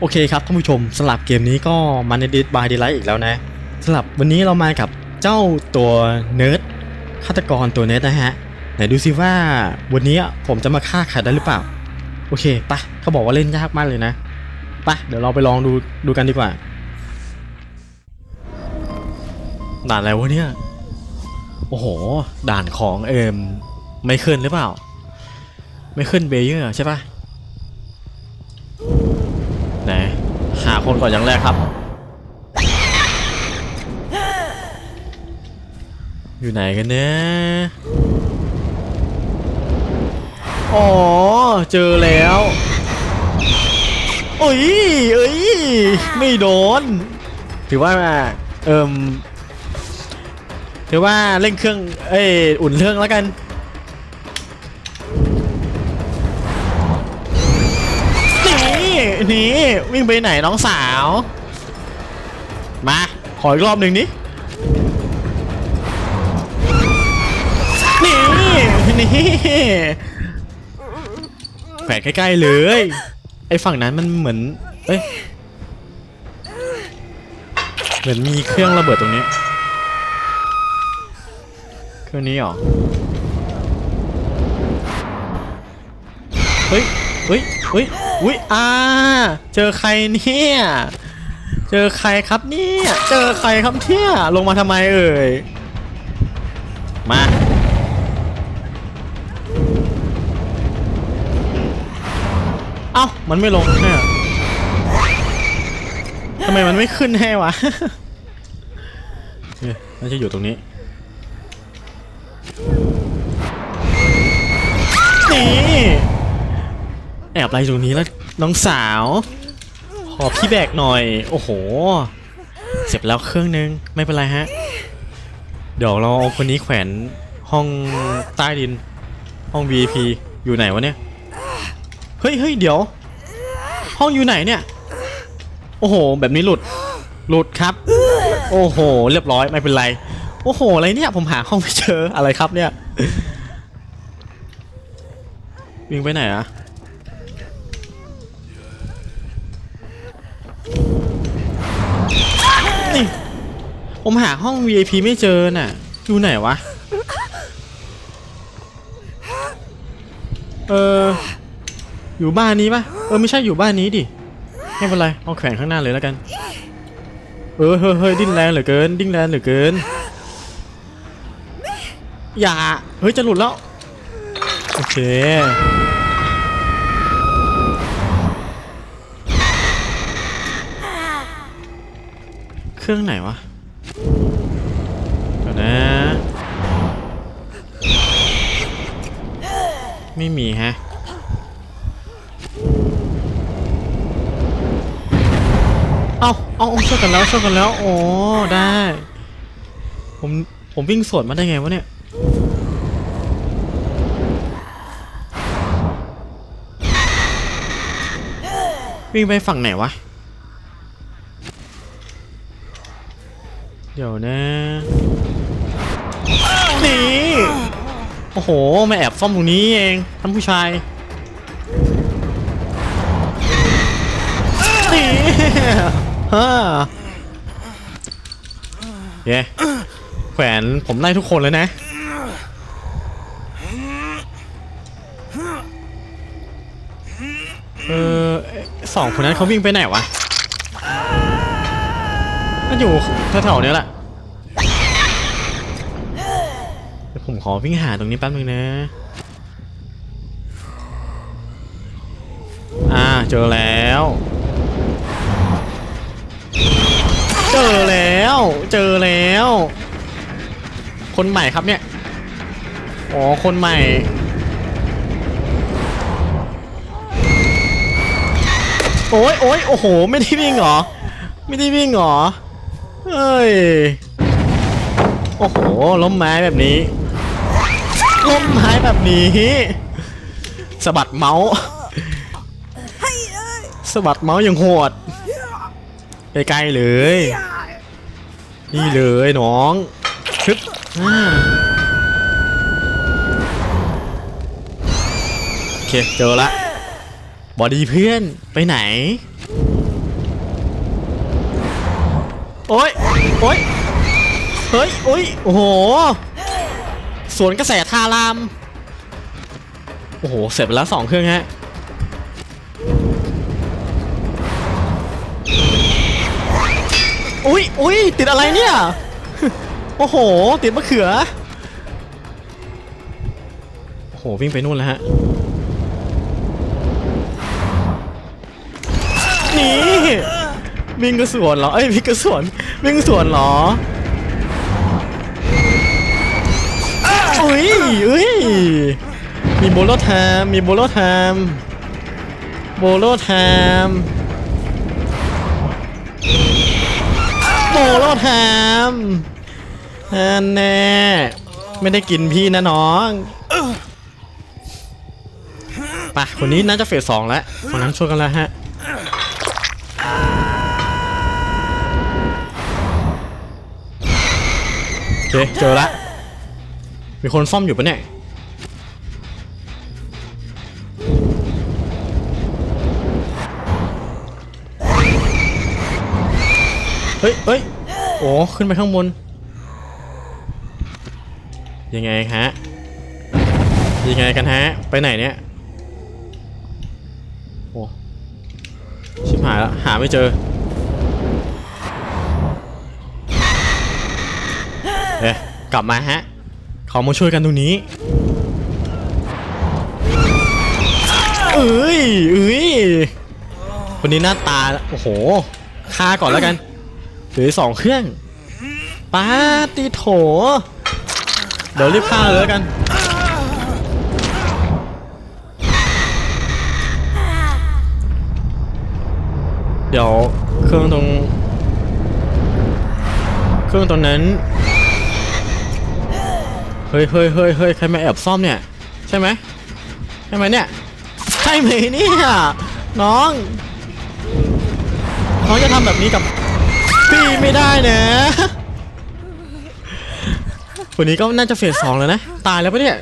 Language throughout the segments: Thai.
โอเคครับท่านผู้ชมสำหรับเกมนี้ก็มาในดิสบายดีไลท์อีกแล้วนะสำหรับวันนี้เรามากับเจ้าตัวเนิร์ดฆาตกรตัวเนิร์ดนะฮะไหนดูซิว่าวันนี้ผมจะมาฆ่าใครได้หรือเปล่า โอเคปะเขาบอกว่าเล่นยากมากเลยนะปะเดี๋ยวเราไปลองดูดูกันดีกว่าด่านอะไรวะเนี่ย โอ้โห ด่านของเอิมไม่ขึ้นหรือเปล่า ไม่ขึ้นเบเยอร์ใช่ปะไหนหาคนก่อนอย่างแรกครับ อยู่ไหนกันเนี่ยอ๋อ เจอแล้วโอ้ยเอ้ยไม่โดน ถือว่าเอิมถือว่าเล่นเครื่องเอ้ยอุ่นเครื่องแล้วกันนี่นี่วิ่งไปไหนน้องสาว มาขออีกรอบหนึ่งนี้นี่นี่ แขวนใกล้ๆเลย ไอ้ฝั่งนั้นมันเหมือน เอ้ย เหมือนมีเครื่องระเบิดตรงนี้ เครื่องนี้หรอ เฮ้ย เฮ้ย เฮ้ย อุ้ยอ่า เจอใครเนี่ย เจอใครครับเนี่ย เจอใครครับเนี่ย ลงมาทำไมเอ่ย มา เอ้า มันไม่ลงเนี่ยทำไมมันไม่ขึ้นให้วะเนี่ยมันจะอยู่ตรงนี้นี่แอบอะไรตรงนี้แล้วน้องสาว ขอพี่แบกหน่อย โอ้โห เสร็จแล้วเครื่องนึง ไม่เป็นไรฮะ เดี๋ยวเราเอาคนนี้แขวนห้องใต้ดิน ห้อง VIP อยู่ไหนวะเนี่ย เฮ้ยเฮ้ยเดี๋ยว ห้องอยู่ไหนเนี่ย โอ้โห แบบนี้หลุด หลุดครับ โอ้โห เรียบร้อยไม่เป็นไร โอ้โห อะไรเนี่ย ผมหาห้องไม่เจอ อะไรครับเนี่ย วิ่งไปไหนอะนี่ ผมหาห้อง VIP ไม่เจอน่ะ อยู่ไหนวะ เออ อยู่บ้านนี้ปะเออไม่ใช่อยู่บ้านนี้ดิไม่เป็นไรเอาแขวนข้างหน้าเลยแล้วกัน เออเฮ้ยเฮ้ยดิ้นแรงเหลือเกิน ดิ้นแรงเหลือเกิน อย่าเฮ้ยจะหลุดแล้วโอเคเครื่องไหนวะเดี๋ยวนะ ไม่มีฮะ เอาเอาเอาช่วยกันแล้วช่วยกันแล้วโอ้ได้ ผมผมวิ่งสวนมาได้ไงวะเนี่ยวิ่งไปฝั่งไหนวะ เดี๋ยวนะนี่โอ้โหมาแอบซ่อมตรงนี้เองท่านผู้ชายนี่ ฮ่าเย้แขวนผมไล่ทุกคนเลยนะ เออสองคนนั้นเขาวิ่งไปไหนวะมันอยู่แถวๆนี้แหละผมขอวิ่งหาตรงนี้แป๊บนึงนะ อ่า เจอแล้ว เจอแล้ว เจอแล้ว คนใหม่ครับเนี่ย อ๋อ คนใหม่ โอ้ยโอ้ยโอ้โห ไม่ได้วิ่งเหรอ ไม่ได้วิ่งเหรอเอ้ย โอ้โห ล้มไม้แบบนี้ ล้มไม้แบบนี้สะบัดเมาส์สะบัดเมาส์อย่างโหด ใกล้ๆเลย นี่เลยน้องชึบโอเคเจอละบอดี้เพื่อนไปไหน โอ๊ยโอ๊ยเฮ้ยโอ๊ยโอ้โหสวนกระแสทาราม โอ้โห เสร็จไปแล้วสองเครื่องฮะ อุ๊ยอุ๊ยติดอะไรเนี่ย โอ้โห ติดมะเขือ โอ้โห วิ่งไปนู่นแล้วฮะ นี่วิ่งกระสวนเหรอ เอ้ยวิ่งกระสวน วิ่งสวนเหรออุ้ยอุ้ยมีโบโลไทม์มีโบโลไทม์โบโลไทม์ โบโลไทม์อันแน่ไม่ได้กินพี่นะน้องไปะคนนี้น่าจะเฟสสองแล้วคนนั้นช่วยกันแล้วฮะโอเคเจอละ มีคนซ่อมอยู่ปะเนี่ยเฮ้ยเฮ้ย โอ้ขึ้นไปข้างบน ยังไงฮะ ยังไงกันฮะ ไปไหนเนี่ย โอ้ชิบหายแล้ว หาไม่เจอเอ๊ะกลับมาฮะขามาช่วยกันตรงนี้ เอ้ยเอ้ยคนนี้หน้าตา โอ้โหฆ่าก่อนแล้วกัน หลือสองเครื่องป้าตีโถ เดี๋ยวรีบฆ่าเลยแล้วกัน เดี๋ยวเครื่องตรง เครื่องตรงนั้น เฮ้ยเฮ้ยเฮ้ยเฮ้ยใครมาแอบซ่อมเนี่ย ใช่ไหมใช่ไหมเนี่ย ใช่ไหมเนี่ยน้อง น้องจะทำแบบนี้กับ พี่ไม่ได้นะคนนี้ก็น่าจะเฟสสองแล้วนะ ตายแล้วปะเนี่ย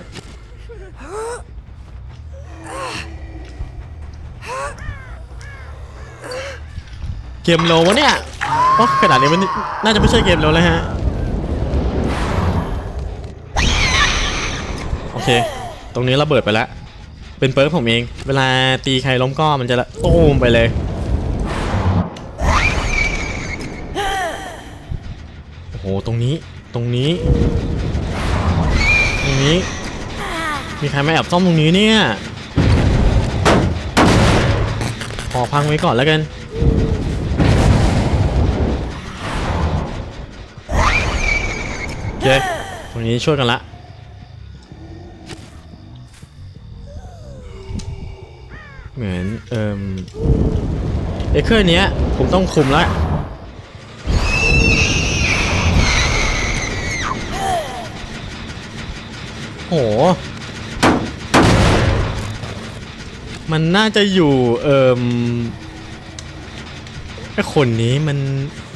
เกมโลวะเนี่ยเพราะขนาดนี้มันน่าจะไม่ใช่เกมโลแล้วฮะ โอเค ตรงนี้ระเบิดไปแล้ว เป็นเปิร์กผมเอง เวลาตีใครล้มก็มันจะละตูมไปเลย ตรงนี้ ตรงนี้ ตรงนี้ มีใครมาแอบซ่อมตรงนี้เนี่ย ขอพังไว้ก่อนแล้วกันโอเคตรงนี้ช่วยกันละเหมือน เอ่มไอ้เครื่องเนี้ยผมต้องคุมละ โห มันน่าจะอยู่เอ่มไอ้คนนี้มัน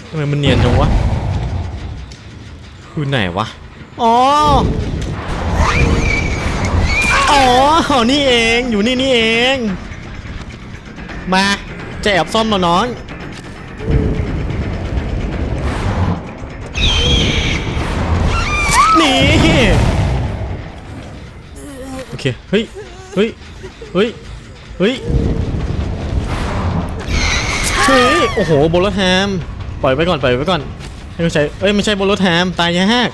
ทำไมมันเนียนจังวะอยู่ไหนวะ อ๋อ อ๋อ นี่เอง อยู่นี่นี่เอง มาจะแอบซ่อมเหราน้องนี่โอ เคเฮ้ยเฮ้ยเฮ้ยเฮ้ยเฮ้ยโอ้โหโบลแฮมปล่อยไว้ก่อนปล่อยไว้ก่อนให้เขาใช้เอ้ยไม่ใช่โบลแฮมตายยาก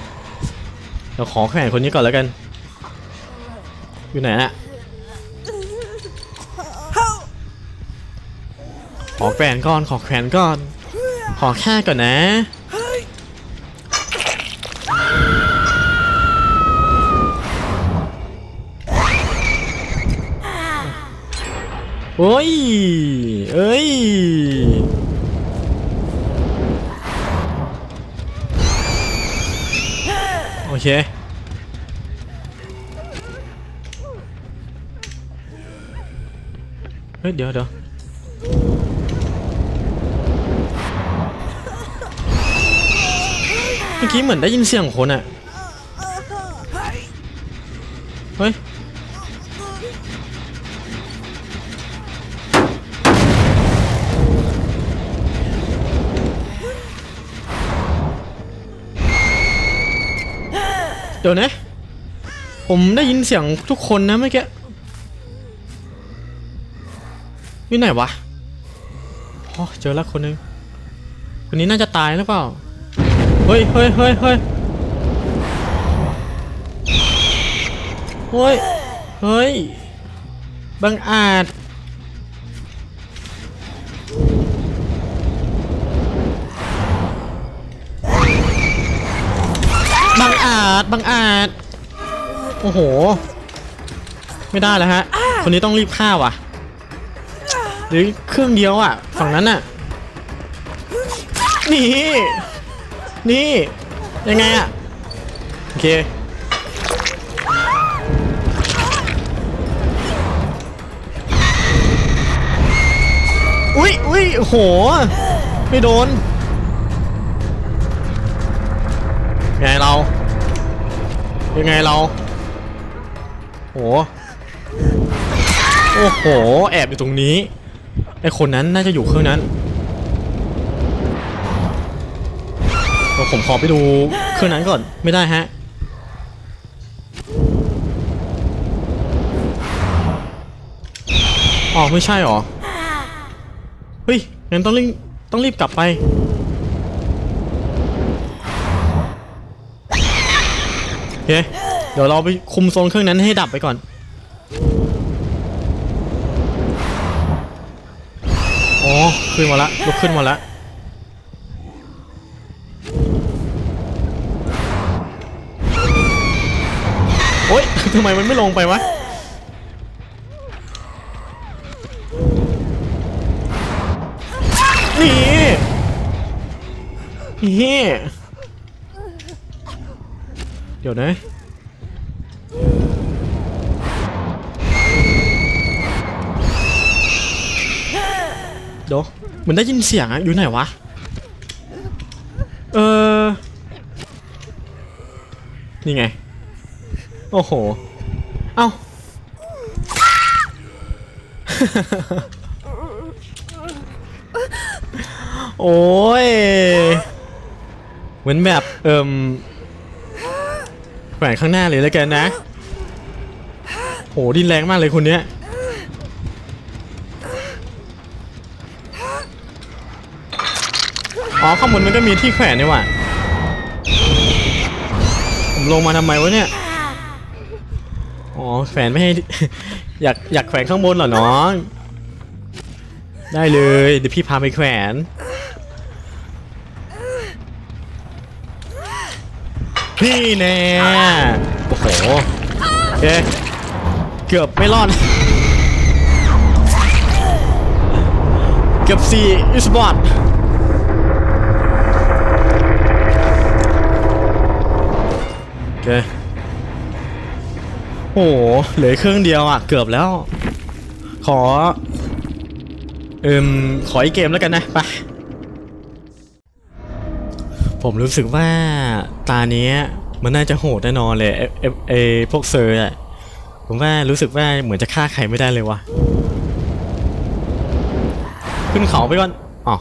เดี๋ยวขอแข่งคนนี้ก่อนแล้วกัน อยู่ไหนอะขอแขวนก่อนขอแขวนก่อน ขอแค่ก่อนนะ โอ้ย เอ้ย โอเค เฮ้ย เดี๋ยวเดี๋ยวเมื่อกี้เหมือนได้ยินเสียงคนอะเฮ้ย เดี๋ยวนะ ผมได้ยินเสียงทุกคนนะเมื่อกี้อยู่ไหนวะอ๋อเจอแล้วคนนึงคนนี้น่าจะตายหรือเปล่า เฮ้ยเฮ้ยเฮ้ยเฮ้ยเฮ้ยเฮ้ยบังอาจ บังอาจ โอ้โห ไม่ได้แล้วฮะ คนนี้ต้องรีบฆ่าว่ะ หรือเครื่องเดียวอะ ฝั่งนั้นอะ นี่ นี่ ยังไงอะโอเค อุ๊ยอุ๊ยโอ้โห ไม่โดนยังไงเรา ยังไงเรา โห โอ้โห แอบอยู่ตรงนี้ ไอคนนั้นน่าจะอยู่เครื่องนั้นเดี๋ยวผมขอไปดูเครื่องนั้นก่อน ไม่ได้ฮะ อ๋อ ไม่ใช่หรอ เฮ้ย งั้นต้องรีบต้องรีบกลับไป เคเดี๋ยวเราไปคุมโซนเครื่องนั้นให้ดับไปก่อน อ๋อ ขึ้นมาละลุกขึ้นมาละโอ๊ยทำไมมันไม่ลงไปวะนี่นี่ เดี๋ยวนะ เดี๋ยวเหมือนได้ยินเสียงอะอยู่ไหนวะ เออ นี่ไง โอ้โห เอ้า โอ้ยเหมือนแบบ เอิ่ม แขวนข้างหน้าเลยแล้วกันนะ โหดินแรงมากเลยคนเนี้ยอ๋อข้างบนมันก็มีที่แขวนนี่หว่าผมลงมาทำไมวะเนี่ย อ๋อแขวนไม่ให้ อยากอยากแขวนข้างบนเหรอน้อง ได้เลยเดี๋ยวพี่พาไปแขวน พี่แน่โอ้โหโอเคเกือบไม่รอด เกือบสี่อิสบอดโอเคโอ้โหเหลือเครื่องเดียวอะ เกือบแล้ว ขอ เอิมขออีกเกมแล้วกันนะ ไป ผมรู้สึกว่าตาเนี้ยมันน่าจะโหดแน่นอนเลยเอเอเอพวกเซอร์อะผมว่ารู้สึกว่าเหมือนจะฆ่าใครไม่ได้เลยวะขึ้นเขาไปก่อนอ๋อ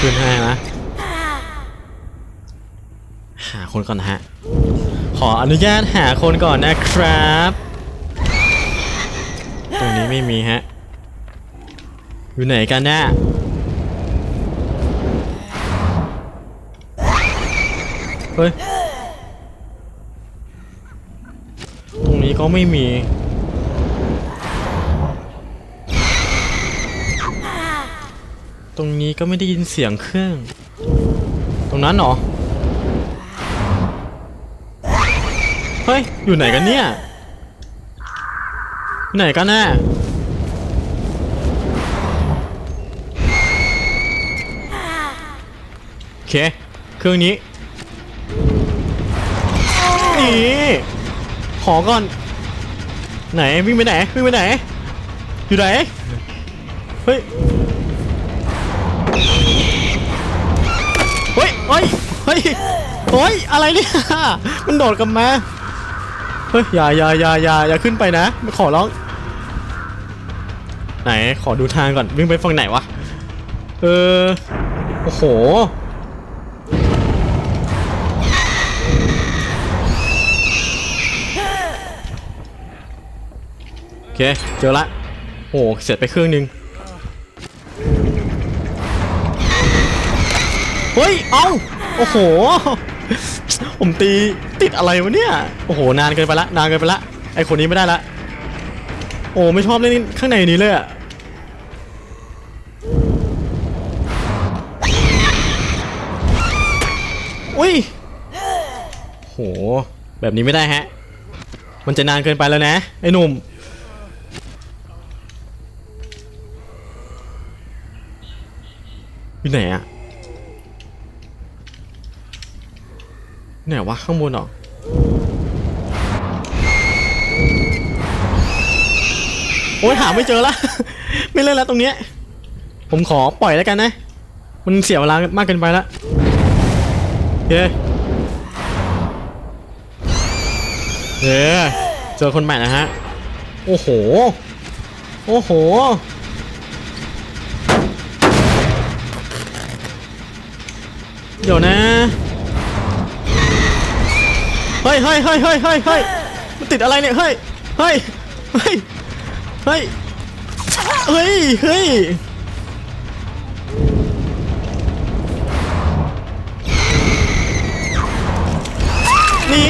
ขึ้นให้นะหาคนก่อนนะฮะ ขออนุญาตหาคนก่อนนะครับ ตรงนี้ไม่มีฮะ อยู่ไหนกันเนี่ย เฮ้ย ตรงนี้ก็ไม่มี ตรงนี้ก็ไม่ได้ยินเสียงเครื่อง ตรงนั้นเหรอ เฮ้ย อยู่ไหนกันเนี่ยไหนกันแน่โอเค เครื่องนี้ นี่ขอก่อน ไหนวิ่งไปไหนวิ่งไปไหน อยู่ไหน เฮ้ย เฮ้ย เฮ้ย เฮ้ยโอ้ยอะไรเนี่ย มันโดดกลับมา เฮ้ย อย่าอย่าอย่าอย่าอย่าขึ้นไปนะไม่ขอร้อง ไหน ขอดูทางก่อน วิ่งไปฝั่งไหนวะ เออ โอ้โห เคเจอละโอ้โหเสร็จไปเครื่องหนึงเฮ้ยเอ้าโอ้โห ผมตีติดอะไรวะเนี่ย โอ้โห นานเกินไปละ นานเกินไปละ ไอคนนี้ไม่ได้ละ โอ้ไม่ชอบเล่นข้างในนี้เลยอะอุ้ยโห แบบนี้ไม่ได้ฮะ มันจะนานเกินไปแล้วนะ ไอ้หนุ่ม อยู่ไหนอะไหนวะข้างบนหรอโอ้ยหาไม่เจอละไม่เล่นแล้วตรงเนี้ยผมขอปล่อยแล้วกันนะ มันเสียเวลามากเกินไปละโอเคเออเจอคนใหม่นะฮะ โอ้โห โอ้โห เดี๋ยวนะ เฮ้ยเฮ้ยเฮ้ยเฮ้ยเฮ้ยเฮ้ยมันติดอะไรเนี่ย เฮ้ย เฮ้ย เฮ้ย เฮ้ย เฮ้ย เฮ้ย นี่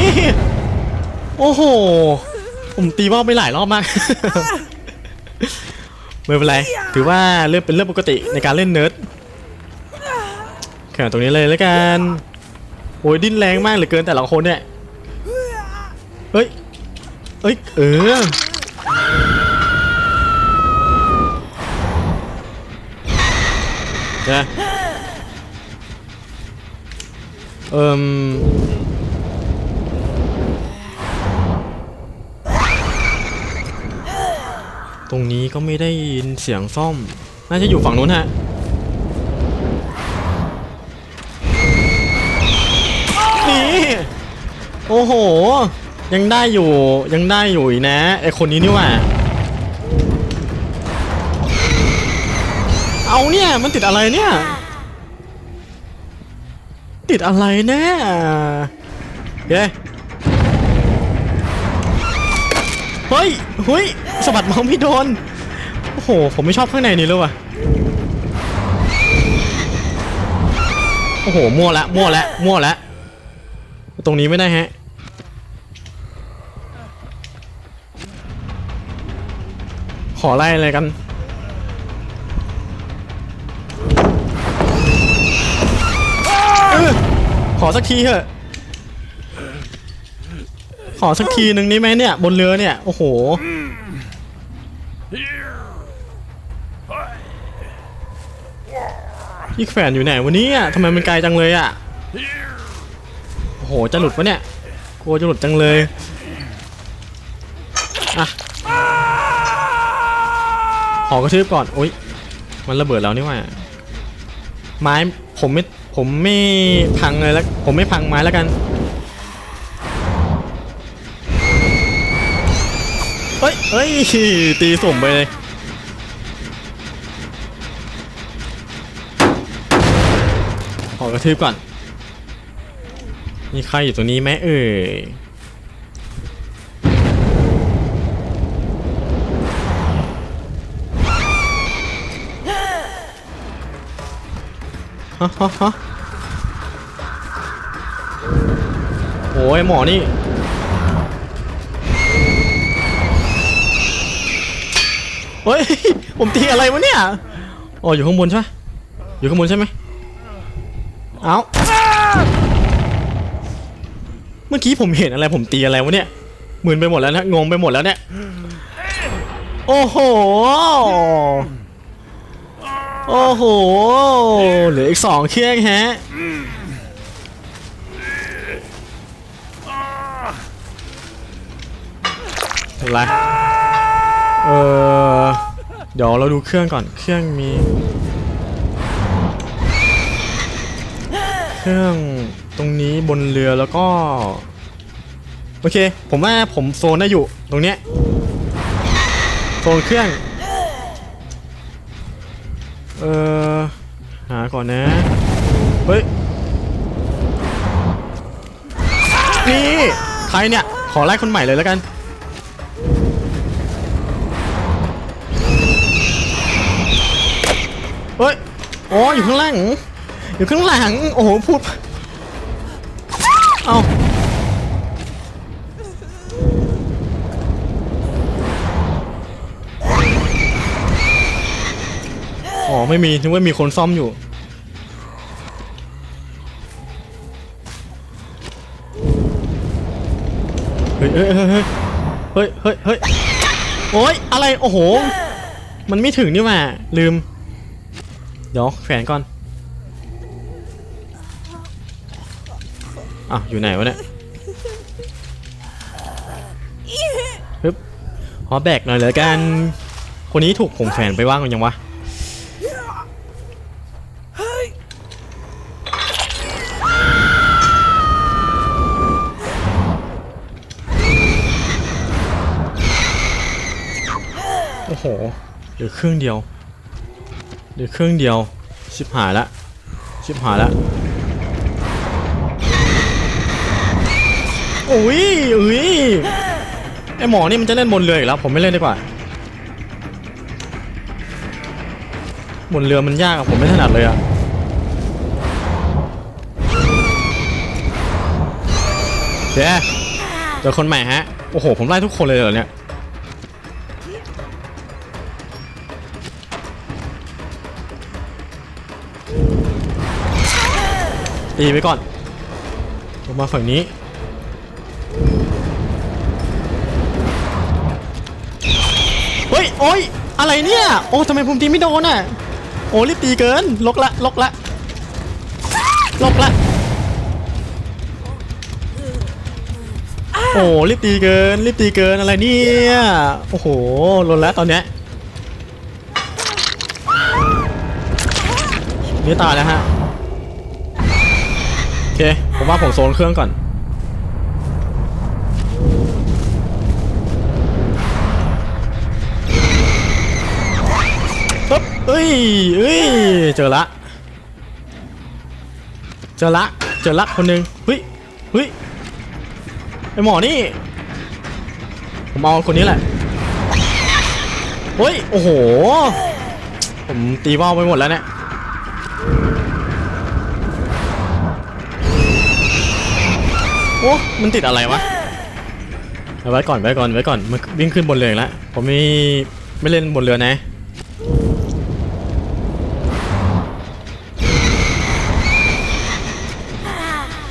โอ้โห ผมตีว่าวไปหลายรอบมาก ไม่เป็นไร ถือว่าเรื่องเป็นเรื่องปกติในการเล่นเนิร์ด แข่งตรงนี้เลยแล้วกันโอ้ยดิ้นแรงมากเหลือเกินแต่ละคนเนี่ยเฮ้ยเอ้ยเออนะเอิมตรงนี้ก็ไม่ได้ยินเสียงซ่อม น่าจะอยู่ฝั่งนู้นฮะ โอ้โห ยังได้อยู่ยังได้อยู่อีกนะไอคนนี้นี่ว่า เอาเนี่ยมันติดอะไรเนี่ย ติดอะไรแน่เย้เฮ้ยเฮ้ยสะบัดมาส์ไม่โดน โอ้โห ผมไม่ชอบข้างในนี้เลยว่ะ โอ้โห มั่วละ มั่วละ มั่วละ ตรงนี้ไม่ได้ฮะ ขอไล่อะไรกันอขอสักทีเถอะ ขอสักทีหนึ่งนี้ไหมเนี่ย บนเรือเนี่ย โอ้โหพี่แขวนอยู่ไหนวันนี้อะทำไมมันไกลจังเลยอะ โอ้โห จะหลุดปะเนี่ย กลัวจะหลุดจังเลย อะ ขอกระทืบก่อนโอ๊ยมันระเบิดแล้วนี่ว่าไม้ผมไม่ผมไม่พังเลยแล้วผมไม่พังไม้แล้วกันเฮ้ยเฮ้ยตีสุ่มไปเลยขอกระทืบก่อน มีใครอยู่ตรงนี้ไหมเอ่ย โอ้ยหมอนี่เฮ้ย ผมตีอะไรวะเนี่ย อ๋อ อยู่ข้างบนใช่ไหมอยู่ข้างบนใช่ไหมเอาเมื่อกี้ผมเห็นอะไรผมตีอะไรวะเนี่ยหมื่นไปหมดแล้วนะ งงไปหมดแล้วเนี่ย โอ้โห โอ้โห เหลืออีกสองเครื่องฮะอะไรเออ เดี๋ยวเราดูเครื่องก่อน เครื่องมี เครื่องตรงนี้บนเรือแล้วก็ โอเค ผมว่าผมโซนได้อยู่ตรงเนี้ย โซนเครื่อง เออหาก่อนนะ เฮ้ย นี่ ใครเนี่ย ขอไล่คนใหม่เลยแล้วกัน เฮ้ย อ๋อ อยู่ข้างล่าง อยู่ข้างหลัง โอ้โห พูด เอา ไม่มีนึกว่ามีคนซ่อมอยู่ เฮ้ยเฮ้ยเฮ้ยเฮ้ยเฮ้ยเฮ้ยโอ้ยอะไร โอ้โห มันไม่ถึงนี่หว่า ลืม เดี๋ยวแขวนก่อน อะ อยู่ไหนวะเนี่ยฮึบขอแบกหน่อยเหลยกัน คนนี้ถูกผมแขวนไปว่างยังวะ อ้โหเหลือครึ่งเดียวเหลือครึ่งเดียว ชิบหายละ ชิบหายละโอ้ยอุ้ยไอหมอนี่มันจะเล่นบนเรืออีกแล้ว ผมไม่เล่นดีกว่าบนเรือมันยากอะผมไม่ถนัดเลยอะโอเคเจอคนใหม่ฮะ โอ้โห ผมไล่ทุกคนเลยเหรอเนี่ย ตีไปก่อนลงมาฝั่งนี้เฮ้ยโอ้ยอะไรเนี่ยโอ้ทำไมผมตีไม่โดนอะโอ้รีบตีเกินลกละลกละลกละโอ้รีบตีเกินรีบตีเกินอะไรเนี่ยโอ้โหล่นแล้วตอนเนี้ยนี่ตายแล้วฮะ ผมว่าผมโซนเครื่องก่อน ปึ๊บเอ้ยเอ้ย เจอละ เจอละ เจอละคนหนึ่งเฮ้ยเฮ้ย ไอหมอนี่ ผมเอาคนนี้แหละ เฮ้ย โอ้โห ผมตีว่าวไปหมดแล้วเนี่ย โอ้มันติดอะไรวะเอาไว้ก่อนไว้ก่อนไว้ก่อนมันวิ่งขึ้นบนเรือแล้วผมไม่ไม่เล่นบนเรือนะ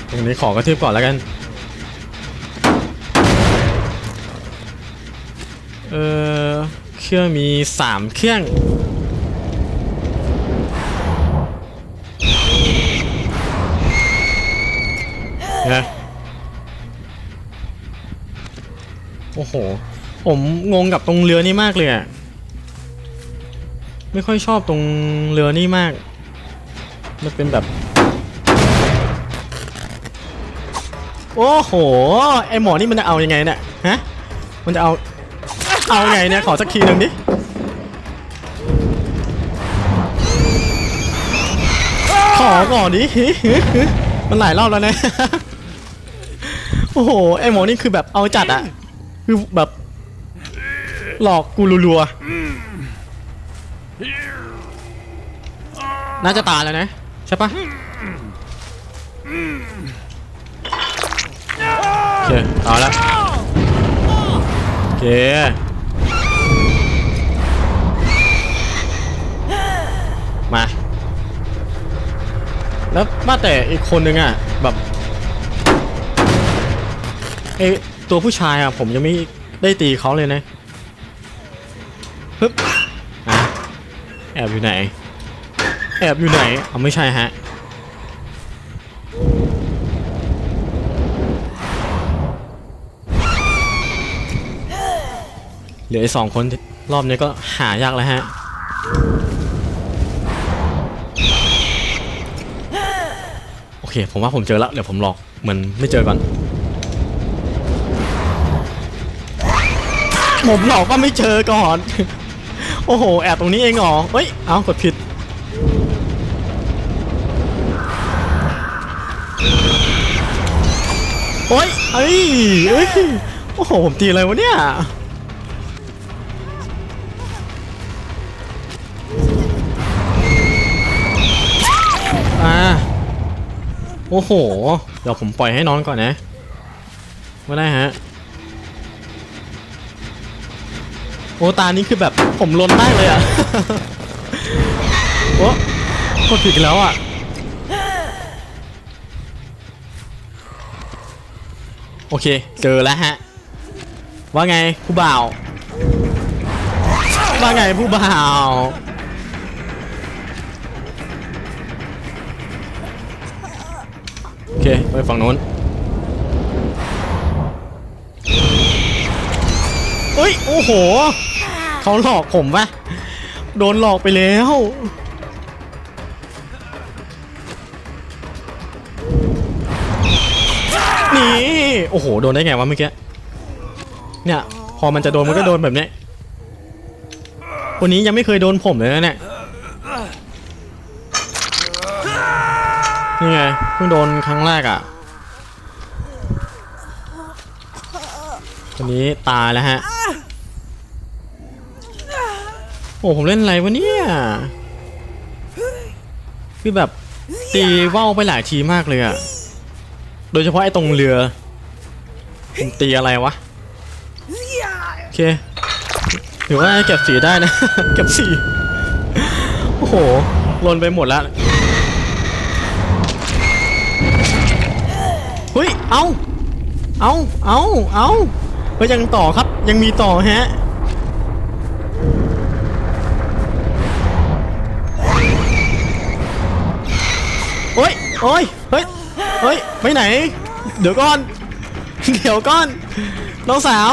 ตรงนี้ขอกระทืบก่อนแล้วกัน เออเครื่องมีสามเครื่องนะ อ้โห ผมงงกับตรงเรือนี่มากเลยอะไม่ค่อยชอบตรงเรือนี่มาก มันเป็นแบบ โอ้โห ไอหมอนี่มันจะเอายังไงเนี่ย ฮะ มันจะเอา เอาไงเนี่ย ขอสักทีหนึ่งดิขอก่อนดิ มันหลายรอบแล้วนะ โอ้โห ไอหมอนี่คือแบบเอาจัดอะ คือแบบ หลอกกูรัวๆน่าจะตายแล้วนะ ใช่ปะโอเคเอาละโอเคมา แล้วว่าแต่อีกคนนึงอะ แบบไอ ตัวผู้ชายอะผมยังไม่ได้ตีเขาเลยนะฮึบอะแอบอยู่ไหน แอบอยู่ไหนเอ๋อไม่ใช่ฮะเหลืออีกสองคนรอบนี้ก็หายากแล้วฮะโอเค ผมว่าผมเจอแล้วเดี๋ยวผมหลอกเหมือนไม่เจอก่อน ผมหลอกว่าไม่เจอก่อน โอ้โห แอบตรงนี้เองเหรอเฮ้ย เอากดผิด โอ้ยเอ้ยเอ้ย โอ้โห ผมตีอะไรวะเนี่ย อ่า โอ้โห เดี๋ยวผมปล่อยให้นอนก่อนนะ ไม่ได้ฮะ โอ้ตานี้คือแบบผมลนได้เลยอะ โอ้กดผิดแล้วอะ โอเค เจอแล้วฮะ ว่าไงผู้บ่าว ว่าไงผู้บ่าวโอเคไปฝั่งโน้นเฮ้ย โอ้โห เขาหลอกผมปะโดนหลอกไปแล้ว นี่ โอ้โห โดนได้ไงวะเมื่อกี้ เนี่ย พอมันจะโดนมันก็โดนแบบเนี้ยคนนี้ยังไม่เคยโดนผมเลยนะเนี่ย นี่ไงเพิ่งโดนครั้งแรกอะคนนี้ตายแล้วฮะ โอ้ผมเล่นอะไรวะเนี่ย คือแบบตีว่าวไปหลายทีมากเลยอะโดยเฉพาะไอ้ตรงเรือผมตีอะไรวะ โอเคถือว่าเก็บสีได้นะ เก็บสีโอ้โหลนไปหมดแล้วเฮ้ย เอา เอา เอา เอาก็ยังต่อครับ ยังมีต่อฮะ โอ้ยเฮ้ยเฮ้ยไปไหน เดี๋ยวก่อนเดี๋ยวก่อนน้องสาว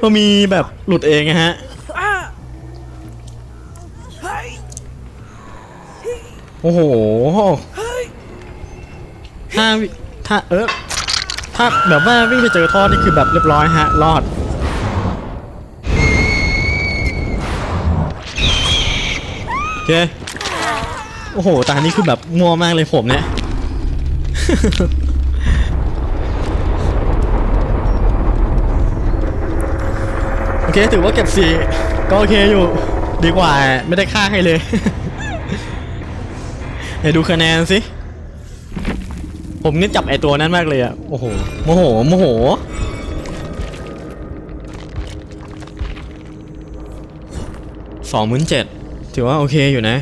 ก็มีแบบหลุดเองอะฮะโอ้โหถ้าถ้าเออถ้าแบบว่าวิ่งไปเจอท่อนี่คือแบบเรียบร้อยฮะรอดโอเค โอ้โห ตานี้คือแบบมัวมากเลยผมเนี่ย โอเค ถือว่าเก็บสีก็โอเคอยู่ ดีกว่าไม่ได้ค่าให้เลย เดี๋ยวดูคะแนนสิ ผมนี่จับไอตัวนั้นมากเลยอะโอ้โห โมโห โมโหสองหมื่นเจ็ดถือว่าโอเคอยู่นะ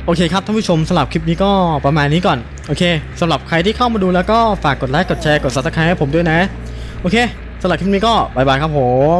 โอเคครับท่านผู้ชมสำหรับคลิปนี้ก็ประมาณนี้ก่อน โอเคสำหรับใครที่เข้ามาดูแล้วก็ฝากกดไลค์กดแชร์กด subscribe ให้ผมด้วยนะ โอเคสำหรับคลิปนี้ก็บายบายครับผม